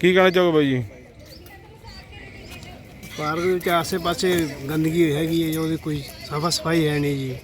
ਕੀ ਕਹਿਣਾ ਚਾਹੋਗੇ ਬਾਈ ਜੀ? ਪਾਰਕ ਦੇ ਵਿੱਚ ਆਸੇ-ਪਾਸੇ ਗੰਦਗੀ ਹੈਗੀ ਹੈ ਜੀ, ਉਹਦੀ ਕੋਈ ਸਾਫ਼ ਸਫ਼ਾਈ ਹੈ ਨਹੀਂ ਜੀ।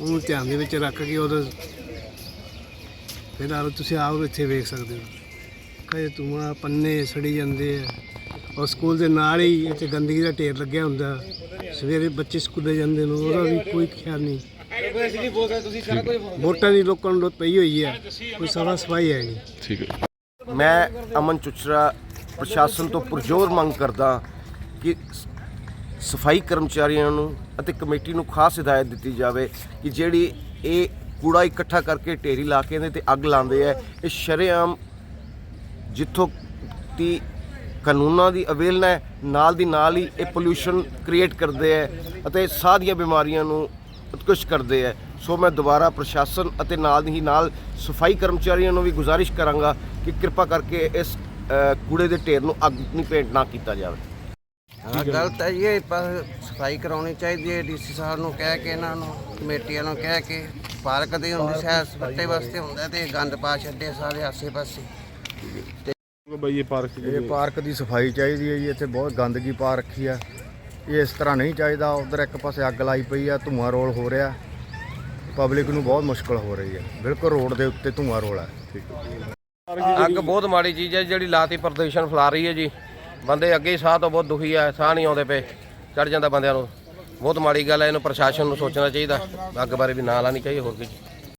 ਉਹਨੂੰ ਧਿਆਨ ਦੇ ਵਿੱਚ ਰੱਖ ਕੇ ਉਹਦਾ ਫਿਲਹਾਲ ਤੁਸੀਂ ਆਪ ਇੱਥੇ ਵੇਖ ਸਕਦੇ ਹੋ। ਕਈ ਧੂਆਂ ਪੰਨੇ ਸੜੀ ਜਾਂਦੇ ਆ। ਔਰ ਸਕੂਲ ਦੇ ਨਾਲ ਹੀ ਇੱਥੇ ਗੰਦਗੀ ਦਾ ਢੇਰ ਲੱਗਿਆ ਹੁੰਦਾ। ਸਵੇਰੇ ਬੱਚੇ ਸਕੂਲੇ ਜਾਂਦੇ ਨੇ ਉਹਦਾ ਵੀ ਕੋਈ ਖਿਆਲ ਨਹੀਂ। ਵੋਟਾਂ ਦੀ ਲੋਕਾਂ ਨੂੰ ਪਈ ਹੋਈ ਹੈ। ਕੋਈ ਸਾਫ਼ ਸਫ਼ਾਈ ਹੈ ਨਹੀਂ। ਠੀਕ ਹੈ। ਮੈਂ ਅਮਨ ਚੁਚਰਾ ਪ੍ਰਸ਼ਾਸਨ ਤੋਂ ਪੁਰਜ਼ੋਰ ਮੰਗ ਕਰਦਾ ਕਿ ਸਫ਼ਾਈ ਕਰਮਚਾਰੀਆਂ ਨੂੰ ਅਤੇ ਕਮੇਟੀ ਨੂੰ ਖਾਸ ਹਦਾਇਤ ਦਿੱਤੀ ਜਾਵੇ ਕਿ ਜਿਹੜੀ ਇਹ ਕੂੜਾ ਇਕੱਠਾ ਕਰਕੇ ਢੇਰੀ ਲਾ ਕੇ ਇਹਦੇ ਤੇ ਅੱਗ ਲਾਉਂਦੇ ਆ, ਇਹ ਸ਼ਰੇਆਮ ਜਿੱਥੋਂ ਦੀ ਕਾਨੂੰਨਾਂ ਦੀ ਅਵੇਲਨਾ ਨਾਲ ਦੀ ਨਾਲ ਹੀ ਇਹ ਪੋਲੂਸ਼ਨ ਕ੍ਰੀਏਟ ਕਰਦੇ ਹੈ ਅਤੇ ਸਾਹ ਦੀਆਂ ਬਿਮਾਰੀਆਂ ਨੂੰ ਉਤਕ੍ਰਿਸ਼ਟ ਕਰਦੇ ਹੈ ਸੋ ਮੈਂ ਦੁਬਾਰਾ ਪ੍ਰਸ਼ਾਸਨ ਅਤੇ ਨਾਲ ਹੀ ਨਾਲ ਸਫ਼ਾਈ ਕਰਮਚਾਰੀਆਂ ਨੂੰ ਵੀ ਗੁਜ਼ਾਰਿਸ਼ ਕਰਾਂਗਾ ਕਿ ਕਿਰਪਾ ਕਰਕੇ ਇਸ ਕੂੜੇ ਦੇ ਢੇਰ ਨੂੰ ਅੱਗ ਨਹੀਂ ਭੇਟ ਨਾ ਕੀਤਾ ਜਾਵੇ। ਹਾਂ ਗਲਤ ਹੈ ਜੀ, ਇਹ ਪਰ ਸਫ਼ਾਈ ਕਰਾਉਣੀ ਚਾਹੀਦੀ ਹੈ ਡੀਸੀ ਸਾਹਿਬ ਨੂੰ ਕਹਿ ਕੇ ਇਹਨਾਂ ਨੂੰ ਕਮੇਟੀਆਂ ਨੂੰ ਕਹਿ ਕੇ ਪਾਰਕ ਦੇ ਹੁੰਦੇ ਸੈਰ ਸਪਾਟੇ ਵਾਸਤੇ ਹੁੰਦਾ ਤੇ ਗੰਦ ਪਾ ਛੱਡੇ ਸਾਰੇ ਆਸੇ-ਪਾਸੇ। ਬਾਈ ਇਹ ਪਾਰਕ ਇਹ ਪਾਰਕ ਦੀ ਸਫ਼ਾਈ ਚਾਹੀਦੀ ਹੈ ਜੀ ਇੱਥੇ ਬਹੁਤ ਗੰਦਗੀ ਪਾ ਰੱਖੀ ਆ। ਇਹ ਇਸ ਤਰ੍ਹਾਂ ਨਹੀਂ ਚਾਹੀਦਾ ਉਧਰ ਇੱਕ ਪਾਸੇ ਅੱਗ ਲਾਈ ਪਈ ਆ ਧੂਆਂ ਰੋਲ ਹੋ ਰਿਹਾ। ਪਬਲਿਕ ਨੂੰ ਬਹੁਤ ਮੁਸ਼ਕਲ ਹੋ ਰਹੀ ਹੈ। ਬਿਲਕੁਲ ਰੋਡ ਦੇ ਉੱਤੇ ਧੂਆਂ ਰੋਲ ਹੈ। ਅੱਗ ਬਹੁਤ ਮਾੜੀ ਚੀਜ਼ ਹੈ ਜਿਹੜੀ ਲਾਤੀ ਪ੍ਰਦੂਸ਼ਣ ਫੈਲਾ ਰਹੀ ਹੈ ਜੀ। ਬੰਦੇ ਅੱਗੇ ਹੀ ਸਾਹ ਤੋਂ ਬਹੁਤ ਦੁਖੀ ਆ, ਸਾਹ ਨਹੀਂ ਆਉਂਦੇ ਪਏ ਚੜ ਜਾਂਦਾ ਬੰਦਿਆਂ ਨੂੰ। ਬਹੁਤ ਮਾੜੀ ਗੱਲ ਹੈ ਇਹਨੂੰ ਪ੍ਰਸ਼ਾਸਨ ਨੂੰ ਸੋਚਣਾ ਚਾਹੀਦਾ, ਅੱਗ ਬਾਰੇ ਵੀ ਨਾ ਲਾਣੀ ਚਾਹੀਦੀ, ਹੋਰ ਕੀ।